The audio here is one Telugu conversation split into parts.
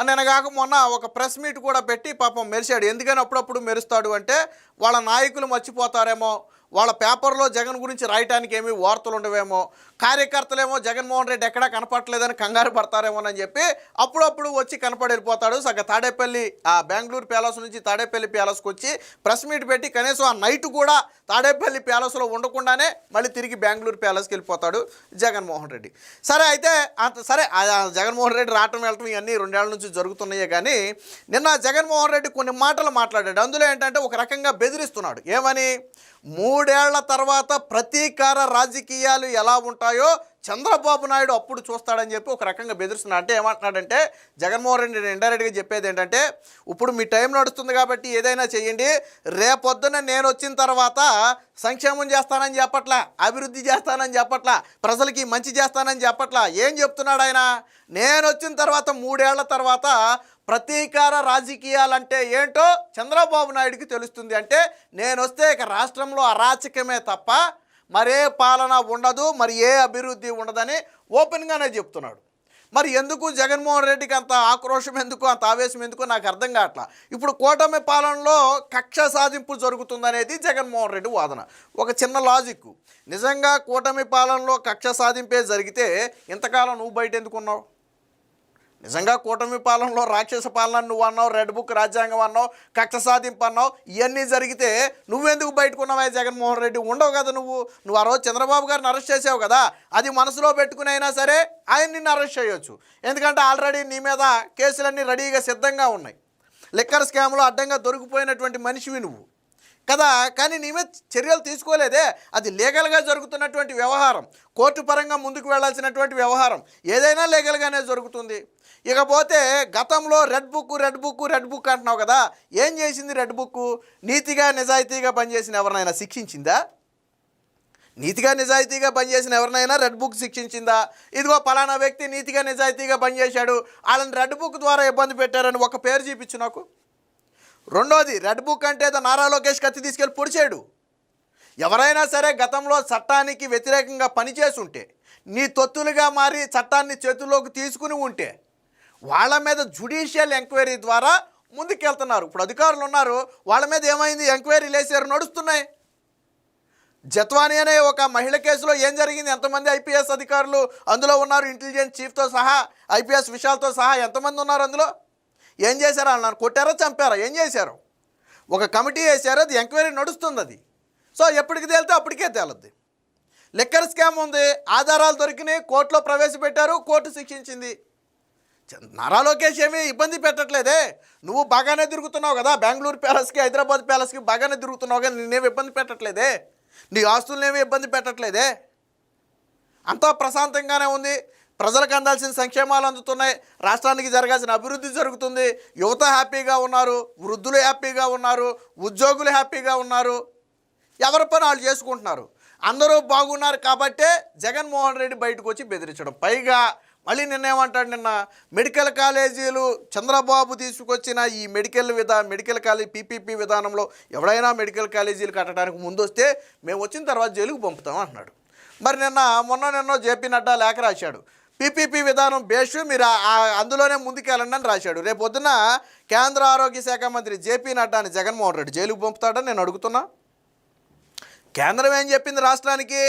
నిన్నగాక మొన్న ఒక ప్రెస్ మీట్ కూడా పెట్టి పాపం మెరిశాడు. ఎందుకని అప్పుడప్పుడు మెరుస్తాడు అంటే వాళ్ళ నాయకులు మర్చిపోతారేమో వాళ్ళ పేపర్లో జగన్ గురించి రాయటానికి ఏమీ వార్తలు ఉండవేమో కార్యకర్తలేమో జగన్మోహన్ రెడ్డి ఎక్కడా కనపడలేదని కంగారు పడతారేమోనని చెప్పి అప్పుడప్పుడు వచ్చి కనపడి వెళ్ళిపోతాడు. సగ తాడేపల్లి ఆ బెంగళూరు ప్యాలెస్ నుంచి తాడేపల్లి ప్యాలెస్కి వచ్చి ప్రెస్ మీట్ పెట్టి కనీసం ఆ నైట్ కూడా తాడేపల్లి ప్యాలెస్లో ఉండకుండానే మళ్ళీ తిరిగి బెంగళూరు ప్యాలెస్కి వెళ్ళిపోతాడు జగన్మోహన్ రెడ్డి. సరే అయితే అంత సరే జగన్మోహన్ రెడ్డి రావటం వెళ్ళటం ఇవన్నీ రెండేళ్ళ నుంచి జరుగుతున్నాయే కానీ నిన్న జగన్మోహన్ రెడ్డి కొన్ని మాటలు మాట్లాడాడు. అందులో ఏంటంటే ఒక రకంగా బెదిరిస్తున్నాడు. ఏమని? మూడేళ్ళ తర్వాత ప్రతీకార రాజకీయాలు ఎలా ఉంటాయో చంద్రబాబు నాయుడు అప్పుడు చూస్తాడని చెప్పి ఒక రకంగా బెదిరిస్తున్నాడు. అంటే ఏమంటున్నాడంటే జగన్మోహన్ రెడ్డి ఇండైరెక్ట్గా చెప్పేది ఏంటంటే ఇప్పుడు మీ టైం నడుస్తుంది కాబట్టి ఏదైనా చేయండి రేపొద్దున నేను వచ్చిన తర్వాత సంక్షేమం చేస్తానని చెప్పట్లా అభివృద్ధి చేస్తానని చెప్పట్లా ప్రజలకి మంచి చేస్తానని చెప్పట్లా ఏం చెప్తున్నాడు ఆయన? నేను వచ్చిన తర్వాత మూడేళ్ళ తర్వాత ప్రతీకార రాజకీయాలంటే ఏంటో చంద్రబాబు నాయుడికి తెలుస్తుంది. అంటే నేను వస్తే ఇక రాష్ట్రంలో అరాచకమే తప్ప మరే పాలన ఉండదు మరి ఏ అభివృద్ధి ఉండదని ఓపెన్గానే చెప్తున్నాడు. మరి ఎందుకు జగన్మోహన్ రెడ్డికి అంత ఆక్రోషం ఎందుకు అంత ఆవేశం ఎందుకు నాకు అర్థం కావట్లా. ఇప్పుడు కూటమి పాలనలో కక్ష సాధింపు జరుగుతుందనేది జగన్మోహన్ రెడ్డి వాదన. ఒక చిన్న లాజిక్ నిజంగా కూటమి పాలనలో కక్ష సాధింపే జరిగితే ఇంతకాలం నువ్వు బయట ఎందుకున్నావు? నిజంగా కూటమి పాలనలో రాక్షస పాలన నువ్వు అన్నావు రెడ్ బుక్ రాజ్యాంగం అన్నావు కక్ష సాధింపు అన్నావు ఇవన్నీ జరిగితే నువ్వెందుకు బయటకున్నావా జగన్మోహన్ రెడ్డి? ఉండవు కదా నువ్వు. నువ్వు ఆ రోజు చంద్రబాబు గారిని అరెస్ట్ చేసావు కదా. అది మనసులో పెట్టుకుని అయినా సరే ఆయన నిన్ను అరెస్ట్ చేయొచ్చు. ఎందుకంటే ఆల్రెడీ నీ మీద కేసులన్నీ రెడీగా సిద్ధంగా ఉన్నాయి. లిక్కర్ స్కామ్లో అడ్డంగా దొరికిపోయినటువంటి మనిషివి నువ్వు. కదా? కానీ నీ మీద చర్యలు తీసుకోలేదే. అది లీగల్గా జరుగుతున్నటువంటి వ్యవహారం. కోర్టు పరంగా ముందుకు వెళ్ళాల్సినటువంటి వ్యవహారం. ఏదైనా లీగల్గానే జరుగుతుంది. ఇకపోతే గతంలో red book red book red book అంటున్నావు కదా? ఏం చేసింది రెడ్ బుక్? నీతిగా నిజాయితీగా పనిచేసిన ఎవరినైనా శిక్షించిందా? నీతిగా నిజాయితీగా పనిచేసిన ఎవరినైనా రెడ్ బుక్ శిక్షించిందా? ఇదిగో పలానా వ్యక్తి నీతిగా నిజాయితీగా పనిచేశాడు. వాళ్ళని రెడ్ బుక్ ద్వారా ఇబ్బంది పెట్టారని ఒక పేరు చూపించు నాకు. రెండోది రెడ్ బుక్ అంటే నారా లోకేష్ కత్తి తీసుకెళ్ళి పొడిచాడు ఎవరైనా సరే గతంలో చట్టానికి వ్యతిరేకంగా పనిచేసి ఉంటే నీ తొత్తులుగా మారి చట్టాన్ని చేతుల్లోకి తీసుకుని ఉంటే వాళ్ళ మీద జుడిషియల్ ఎంక్వైరీ ద్వారా ముందుకెళ్తున్నారు. ఇప్పుడు అధికారులు ఉన్నారు వాళ్ళ మీద ఏమైంది? ఎంక్వైరీలు వేసారు నడుస్తున్నాయి. జత్వాని అనే ఒక మహిళ కేసులో ఏం జరిగింది? ఎంతమంది ఐపీఎస్ అధికారులు అందులో ఉన్నారు? ఇంటెలిజెన్స్ చీఫ్తో సహా ఐపీఎస్ విషయాలతో సహా ఎంతమంది ఉన్నారు అందులో? ఏం చేశారు అన్నారు కొట్టారా చంపారా? ఏం చేశారు? ఒక కమిటీ వేశారు అది ఎంక్వైరీ నడుస్తుంది అది. సో ఎప్పటికి తేలితే అప్పటికే తేలద్ది. లిక్కర్ స్కామ్ ఉంది ఆధారాలు దొరికినాయి కోర్టులో ప్రవేశపెట్టారు కోర్టు శిక్షించింది. చ- నారా లోకేష్ ఏమీ ఇబ్బంది పెట్టట్లేదే. నువ్వు బాగానే తిరుగుతున్నావు కదా బెంగళూరు ప్యాలెస్కి హైదరాబాద్ ప్యాలెస్కి బాగానే తిరుగుతున్నావు కానీ నిన్నేమి ఇబ్బంది పెట్టట్లేదే? నీ ఆస్తులనేమి ఇబ్బంది పెట్టట్లేదే? అంతా ప్రశాంతంగానే ఉంది. ప్రజలకు అందాల్సిన సంక్షేమాలు అందుతున్నాయి. రాష్ట్రానికి జరగాల్సిన అభివృద్ధి జరుగుతుంది. యువత హ్యాపీగా ఉన్నారు వృద్ధులు హ్యాపీగా ఉన్నారు ఉద్యోగులు హ్యాపీగా ఉన్నారు. ఎవరి పని వాళ్ళు చేసుకుంటున్నారు? అందరూ బాగున్నారు కాబట్టే జగన్మోహన్ రెడ్డి బయటకు వచ్చి బెదిరించడం. పైగా మళ్ళీ నిన్నేమంటాడు నిన్న? మెడికల్ కాలేజీలు చంద్రబాబు తీసుకొచ్చిన ఈ medical విధా medical college P P P విధానంలో ఎవడైనా మెడికల్ కాలేజీలు కట్టడానికి ముందు వస్తే మేము వచ్చిన తర్వాత జైలుకు పంపుతాం అంటున్నాడు. మరి నిన్న మొన్న నిన్న జేపీ నడ్డా లేఖ రాశాడు. పీపీపీ విధానం బేషు మీరు అందులోనే ముందుకెళ్ళండి అని రాశాడు. రేపు పొద్దున కేంద్ర ఆరోగ్య శాఖ మంత్రి జేపీ నడ్డాని జగన్మోహన్ రెడ్డి జైలుకు పంపుతాడని నేను అడుగుతున్నా. కేంద్రం ఏం చెప్పింది రాష్ట్రానికి?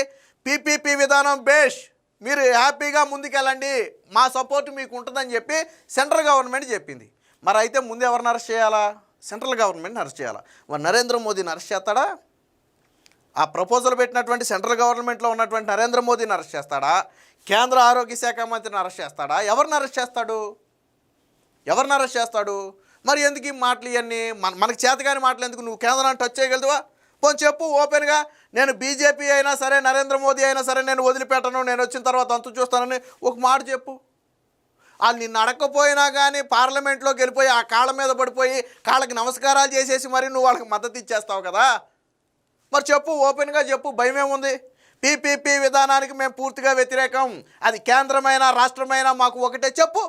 పీపీపీ విధానం బేష్ మీరు హ్యాపీగా ముందుకెళ్ళండి. మా సపోర్ట్ మీకు ఉంటుందని చెప్పి సెంట్రల్ గవర్నమెంట్ చెప్పింది. మరి అయితే ముందు ఎవరిని అరెస్ట్ చేయాలా? సెంట్రల్ గవర్నమెంట్ని అరెస్ట్ చేయాలా? మరి నరేంద్ర మోదీని అరెస్ట్ చేస్తాడా? ఆ ప్రపోజల్ పెట్టినటువంటి సెంట్రల్ గవర్నమెంట్లో ఉన్నటువంటి నరేంద్ర మోదీని అరెస్ట్ చేస్తాడా? కేంద్ర ఆరోగ్య శాఖ మంత్రిని అరెస్ట్ చేస్తాడా? ఎవరిని అరెస్ట్ చేస్తాడు? ఎవరిని అరెస్ట్ చేస్తాడు? మరి ఎందుకు ఈ మాటలు ఇవన్నీ? మన మనకి చేతగాని మాటలు ఎందుకు? నువ్వు కేంద్రాన్ని టచ్ చేయగలదువా? పోనీ చెప్పు ఓపెన్గా. నేను బీజేపీ అయినా సరే నరేంద్ర మోదీ అయినా సరే నేను వదిలిపెట్టను. నేను వచ్చిన తర్వాత అంతు చూస్తానని ఒక మాట చెప్పు. వాళ్ళు నిన్ను అడగకపోయినా కానీ పార్లమెంట్లోకి వెళ్ళిపోయి ఆ కాళ్ళ మీద పడిపోయి కాళ్ళకి నమస్కారాలు చేసేసి మరి నువ్వు వాళ్ళకి మద్దతు ఇచ్చేస్తావు కదా? మరి చెప్పు ఓపెన్గా చెప్పు భయం ఏముంది పీపీపీ విధానానికి మేము పూర్తిగా వ్యతిరేకం. అది కేంద్రమైన రాష్ట్రమైన మాకు ఒకటే చెప్పు.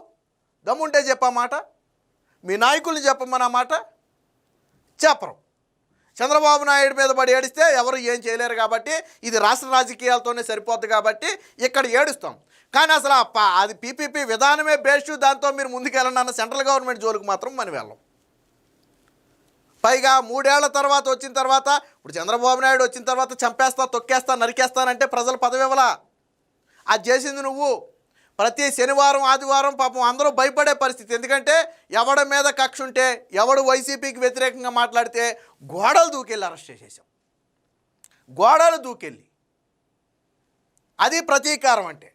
దమ్ముంటే చెప్పమాట మీ నాయకుల్ని చెప్పమన్న మాట. చెప్పరు. చంద్రబాబు నాయుడు మీద పడి ఏడిస్తే ఎవరు ఏం చేయలేరు కాబట్టి ఇది రాష్ట్ర రాజకీయాలతోనే సరిపోద్ది కాబట్టి ఇక్కడ ఏడుస్తాం. కానీ అసలు అది పీపీపీ విధానమే బేస్ట్ దాంతో మీరు ముందుకెళ్ళండి అన్న సెంట్రల్ గవర్నమెంట్ జోలికి మాత్రం మనం వెళ్ళం. పైగా మూడేళ్ళ తర్వాత వచ్చిన తర్వాత ఇప్పుడు చంద్రబాబు నాయుడు వచ్చిన తర్వాత చంపేస్తా తొక్కేస్తా నరికేస్తానంటే ప్రజలు పదవివ్వలా. అది చేసింది నువ్వు. ప్రతి శనివారం ఆదివారం పాపం అందరూ భయపడే పరిస్థితి. ఎందుకంటే ఎవడి మీద కక్ష ఉంటే ఎవడు వైసీపీకి వ్యతిరేకంగా మాట్లాడితే గోడలు దూకెళ్ళి అరెస్ట్ చేసేసాం గోడలు దూకెళ్ళి. అది ప్రతీకారం అంటే.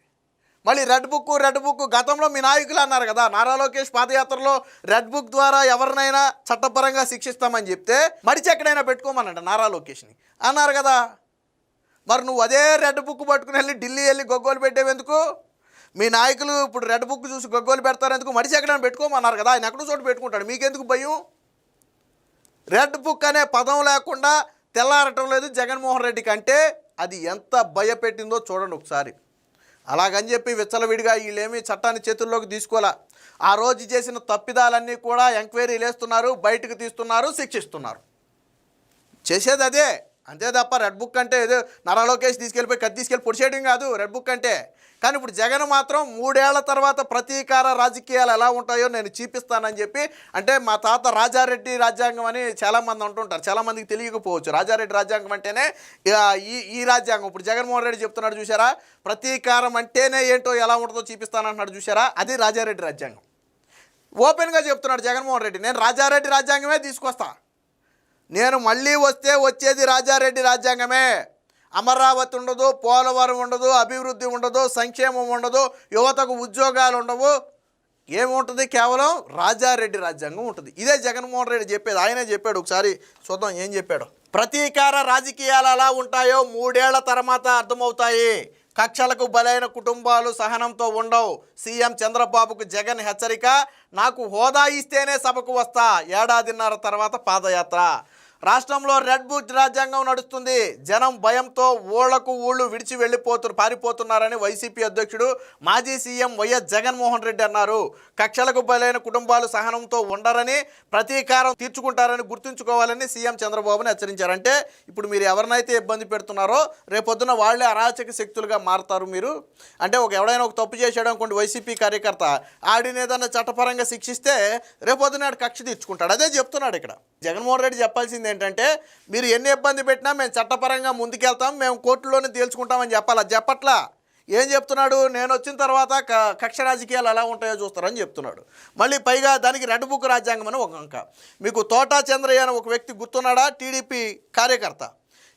మళ్ళీ రెడ్ బుక్ రెడ్ బుక్ గతంలో మీ నాయకులు అన్నారు కదా నారా లోకేష్ పాదయాత్రలో రెడ్ బుక్ ద్వారా ఎవరినైనా చట్టపరంగా శిక్షిస్తామని చెప్తే మడిచి ఎక్కడైనా పెట్టుకోమనంట నారా లోకేష్ని. అన్నారు కదా. మరి నువ్వు అదే రెడ్ బుక్ పట్టుకుని వెళ్ళి ఢిల్లీ వెళ్ళి గొగ్గోలు పెట్టేవెందుకు మీ నాయకులు ఇప్పుడు రెడ్ బుక్ చూసి గొగ్గోలు పెడతారు ఎందుకు? మడిచి ఎక్కడైనా పెట్టుకోమన్నారు కదా ఆయన ఎక్కడో చోటు పెట్టుకుంటాడు. మీకెందుకు భయం? రెడ్ బుక్ అనే పదం లేకుండా తెల్లారటం లేదు జగన్మోహన్ రెడ్డి కంటే. అది ఎంత భయపెట్టిందో చూడండి ఒకసారి. అలాగని చెప్పి విచ్చలవిడిగా వీళ్ళేమీ చట్టాన్ని చేతుల్లోకి తీసుకోలే. ఆ రోజు చేసిన తప్పిదాలన్నీ కూడా ఎంక్వైరీలు వేస్తున్నారు బయటకు తీస్తున్నారు శిక్షిస్తున్నారు. చేసేది అదే. అంతే తప్ప రెడ్ బుక్ అంటే ఏదో నరలోకేష్ తీసుకెళ్ళిపోయి కత్తి తీసుకెళ్ళి పొడిచేయడం కాదు. రెడ్ బుక్ అంటే కానీ ఇప్పుడు జగన్ మాత్రం మూడేళ్ళ తర్వాత ప్రతీకార రాజకీయాలు ఎలా ఉంటాయో నేను చూపిస్తానని చెప్పి అంటే మా తాత రాజారెడ్డి రాజ్యాంగం అని చాలామంది అంటుంటారు. చాలామందికి తెలియకపోవచ్చు. రాజారెడ్డి రాజ్యాంగం అంటేనే ఈ ఈ రాజ్యాంగం. ఇప్పుడు జగన్మోహన్ రెడ్డి చెప్తున్నాడు చూసారా ప్రతీకారం అంటేనే ఏంటో ఎలా ఉంటుందో చూపిస్తానంటున్నాడు చూసారా అది రాజారెడ్డి రాజ్యాంగం. ఓపెన్గా చెప్తున్నాడు జగన్మోహన్ రెడ్డి. నేను రాజారెడ్డి రాజ్యాంగమే తీసుకొస్తా. నేను మళ్ళీ వస్తే వచ్చేది రాజారెడ్డి రాజ్యాంగమే. అమరావతి ఉండదు పోలవరం ఉండదు అభివృద్ధి ఉండదు సంక్షేమం ఉండదు యువతకు ఉద్యోగాలు ఉండవు. ఏముంటుంది కేవలం రాజారెడ్డి రాజ్యాంగం ఉంటుంది. ఇదే జగన్మోహన్ రెడ్డి చెప్పేది ఆయనే చెప్పాడు ఒకసారి చూద్దాం ఏం చెప్పాడు. ప్రతీకార రాజకీయాలు అలా ఉంటాయో మూడేళ్ళ తర్వాత అర్థమవుతాయి. కక్షలకు బలైన కుటుంబాలు సహనంతో ఉండవు. సీఎం చంద్రబాబుకు జగన్ హెచ్చరిక నాకు హోదా ఇస్తేనే సభకు వస్తా. ఏడాదిన్నర తర్వాత పాదయాత్ర. రాష్ట్రంలో రెడ్ బుక్ రాజ్యాంగం నడుస్తుంది. జనం భయంతో ఊళ్ళకు ఊళ్ళు విడిచి వెళ్ళిపోతు పారిపోతున్నారని వైసీపీ అధ్యక్షుడు మాజీ సీఎం వైఎస్ జగన్మోహన్ రెడ్డి అన్నారు. కక్షలకు బలైన కుటుంబాలు సహనంతో ఉండరని ప్రతీకారం తీర్చుకుంటారని గుర్తుంచుకోవాలని సీఎం చంద్రబాబుని హెచ్చరించారు. అంటే ఇప్పుడు మీరు ఎవరినైతే ఇబ్బంది పెడుతున్నారో రేపొద్దున వాళ్ళే అరాచక శక్తులుగా మారుతారు మీరు. అంటే ఒక ఎవడైనా ఒక తప్పు చేశాడు అనుకోండి వైసీపీ కార్యకర్త ఆడిని ఏదైనా చట్టపరంగా శిక్షిస్తే రేపొద్దున కక్ష తీర్చుకుంటాడు. అదే చెప్తున్నాడు ఇక్కడ. జగన్మోహన్ రెడ్డి చెప్పాల్సింది ఏంటంటే మీరు ఎన్ని ఇబ్బంది పెట్టినా మేము చట్టపరంగా ముందుకెళ్తాం మేము కోర్టులోనే తేల్చుకుంటామని చెప్పాలి. అది చెప్పట్లా? ఏం చెప్తున్నాడు? నేను వచ్చిన తర్వాత క- కక్ష రాజకీయాలు ఎలా ఉంటాయో చూస్తారని చెప్తున్నాడు. మళ్ళీ పైగా దానికి రెడ్ బుక్ రాజ్యాంగం అని ఒక అంక. మీకు తోటా చంద్రయ్య అని ఒక వ్యక్తి గుర్తున్నాడా? టీడీపీ కార్యకర్త.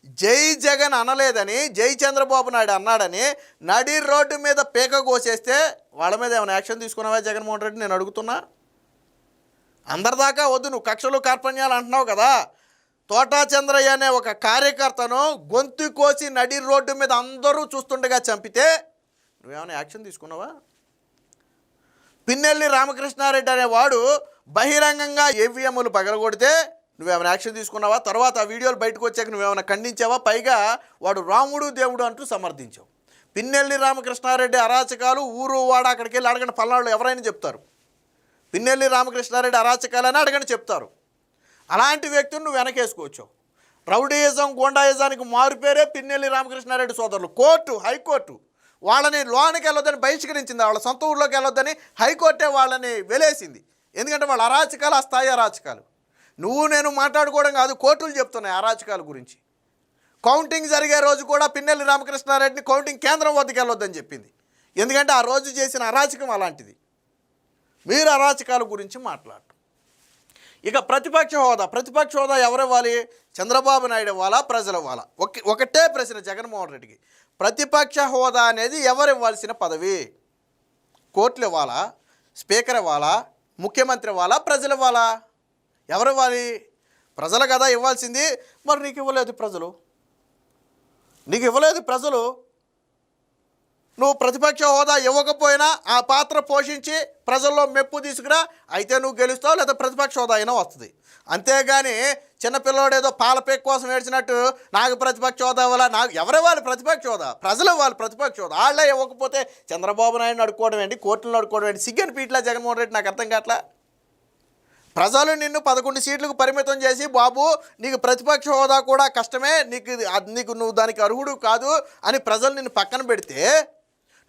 జై జగన్ అనలేదని జై చంద్రబాబు నాయుడు అన్నాడని నడి రోడ్డు మీద పీక కోసేస్తే వాళ్ళ మీద ఏమైనా యాక్షన్ తీసుకున్నావా జగన్మోహన్ రెడ్డి? నేను అడుగుతున్నా. అందరిదాకా వద్దు నువ్వు కక్షలు కార్పణ్యాలు అంటున్నావు కదా. తోటా చంద్రయ్య అనే ఒక కార్యకర్తను గొంతు కోసి నడి రోడ్డు మీద అందరూ చూస్తుండగా చంపితే నువ్వేమైనా యాక్షన్ తీసుకున్నావా? పిన్నెల్లి రామకృష్ణారెడ్డి అనేవాడు బహిరంగంగా ఏవిఎంలు పగలగొడితే నువ్వేమైనా యాక్షన్ తీసుకున్నావా? తర్వాత ఆ వీడియోలు బయటకు వచ్చాక నువ్వేమైనా ఖండించావా? పైగా వాడు రాముడు దేవుడు అంటూ సమర్థించావు. పిన్నెల్లి రామకృష్ణారెడ్డి అరాచకాలు ఊరు వాడ అక్కడికి వెళ్ళి అడగండి పల్నాడు ఎవరైనా చెప్తారు. పిన్నెల్లి రామకృష్ణారెడ్డి అరాచకాలని అడగని చెప్తారు. అలాంటి వ్యక్తిని నువ్వు వెనకేసుకోవచ్చు. రౌడీయిజం గోండాయిజానికి మారుపేరే పిన్నెల్లి రామకృష్ణారెడ్డి సోదరులు. కోర్టు హైకోర్టు వాళ్ళని లోనికి వెళ్ళొద్దని బహిష్కరించింది. వాళ్ళ సొంత ఊళ్ళోకి వెళ్ళొద్దని హైకోర్టే వాళ్ళని వెలేసింది. ఎందుకంటే వాళ్ళ అరాచకాలు ఆ స్థాయి అరాచకాలు. నువ్వు నేను మాట్లాడుకోవడం కాదు కోర్టులు చెప్తున్నాయి అరాచకాల గురించి. కౌంటింగ్ జరిగే రోజు కూడా పిన్నెల్లి రామకృష్ణారెడ్డిని కౌంటింగ్ కేంద్రం వద్దకు వెళ్ళొద్దని చెప్పింది. ఎందుకంటే ఆ రోజు చేసిన అరాచకం అలాంటిది. మీరు అరాచకాల గురించి మాట్లాడు ఇక ప్రతిపక్ష హోదా ప్రతిపక్ష హోదా ఎవరు ఇవ్వాలి చంద్రబాబు నాయుడు ఇవ్వాలా? ప్రజలు ఇవ్వాలా? ఒక ఒకటే ప్రశ్న జగన్మోహన్ రెడ్డికి. ప్రతిపక్ష హోదా అనేది ఎవరు ఇవ్వాల్సిన పదవి? కోర్టులు ఇవ్వాలా? స్పీకర్ ఇవ్వాలా? ముఖ్యమంత్రి ఇవ్వాలా? ప్రజలు ఇవ్వాలా? ఎవరు ఇవ్వాలి ప్రజలు కదా ఇవ్వాల్సింది. మరి నీకు ఇవ్వలేదు ప్రజలు. నీకు ఇవ్వలేదు ప్రజలు. నువ్వు ప్రతిపక్ష హోదా ఇవ్వకపోయినా ఆ పాత్ర పోషించి ప్రజల్లో మెప్పు తీసుకురా అయితే నువ్వు గెలుస్తావు లేదా ప్రతిపక్ష హోదా అయినా వస్తుంది. అంతేగాని చిన్నపిల్లడు ఏదో పాలపేక్ కోసం ఏడ్చినట్టు నాకు ప్రతిపక్ష హోదా ఇవ్వాలా? నాకు ఎవరు ఇవ్వాలి ప్రతిపక్ష హోదా? ప్రజలు ఇవ్వాలి ప్రతిపక్ష హోదా. వాళ్ళే ఇవ్వకపోతే చంద్రబాబు నాయుడు అడుక్కోవడం ఏంటి? కోర్టులను అడుక్కోవడం ఏంటి? సిగ్గని పీట్లా జగన్మోహన్ రెడ్డి నాకు అర్థం కావట్లా? ప్రజలు నిన్ను పదకొండు సీట్లకు పరిమితం చేసి బాబు నీకు ప్రతిపక్ష హోదా కూడా కష్టమే. నీకు నీకు నువ్వు దానికి అర్హుడు కాదు అని ప్రజలు నిన్ను పక్కన పెడితే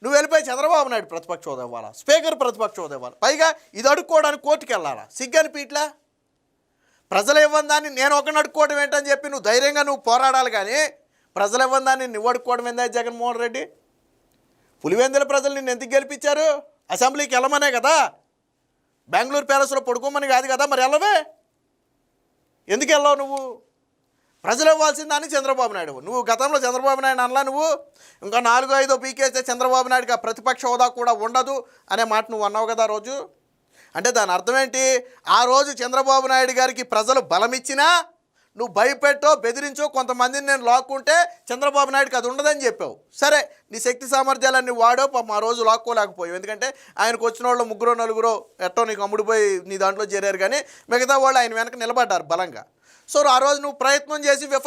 నువ్వు వెళ్ళిపోయి చంద్రబాబు నాయుడు ప్రతిపక్ష హోదా ఇవ్వాలా? స్పీకర్ ప్రతిపక్ష హోదా ఇవ్వాలి? పైగా ఇది అడుక్కోవడానికి కోర్టుకు వెళ్ళాలా సిగ్గని పీట్లా? ప్రజలు ఇవ్వని దాన్ని నేను ఒకరిని అడుక్కోవడం ఏంటని చెప్పి నువ్వు ధైర్యంగా నువ్వు పోరాడాలి కానీ ప్రజలు ఇవ్వని దాన్ని నువ్వు అడుక్కోవడం ఏందా జగన్మోహన్ రెడ్డి? పులివెందుల ప్రజలు నిన్ను ఎందుకు గెలిపించారు? అసెంబ్లీకి వెళ్ళమనే కదా? బెంగళూరు ప్యాలెస్లో పడుకోమని కాదు కదా మరి వెళ్ళవే? ఎందుకు వెళ్ళావు నువ్వు? ప్రజలు ఇవ్వాల్సిన దాన్ని చంద్రబాబు నాయుడు. నువ్వు గతంలో చంద్రబాబు నాయుడు అనలా నువ్వు? ఇంకా నాలుగో ఐదో పీకేస్తే చంద్రబాబు నాయుడుగా ప్రతిపక్ష హోదా కూడా ఉండదు అనే మాట నువ్వు అన్నావు కదా రోజు? అంటే దాని అర్థం ఏంటి? ఆ రోజు చంద్రబాబు నాయుడు గారికి ప్రజలు బలమిచ్చినా నువ్వు భయపెట్టో బెదిరించో కొంతమందిని నేను లాక్కుంటే చంద్రబాబు నాయుడుకి అది ఉండదని చెప్పావు. సరే నీ శక్తి సామర్థ్యాలన్నీ వాడో పాపం ఆ రోజు లాక్కోలేకపోయావు. ఎందుకంటే ఆయనకు వచ్చిన వాళ్ళు ముగ్గురో నలుగురో ఎట్టో నీకు అమ్ముడిపోయి నీ దాంట్లో చేరారు కానీ మిగతా వాళ్ళు ఆయన వెనక నిలబడ్డారు బలంగా. సో ఆ రోజు నువ్వు ప్రయత్నం చేసి విఫలం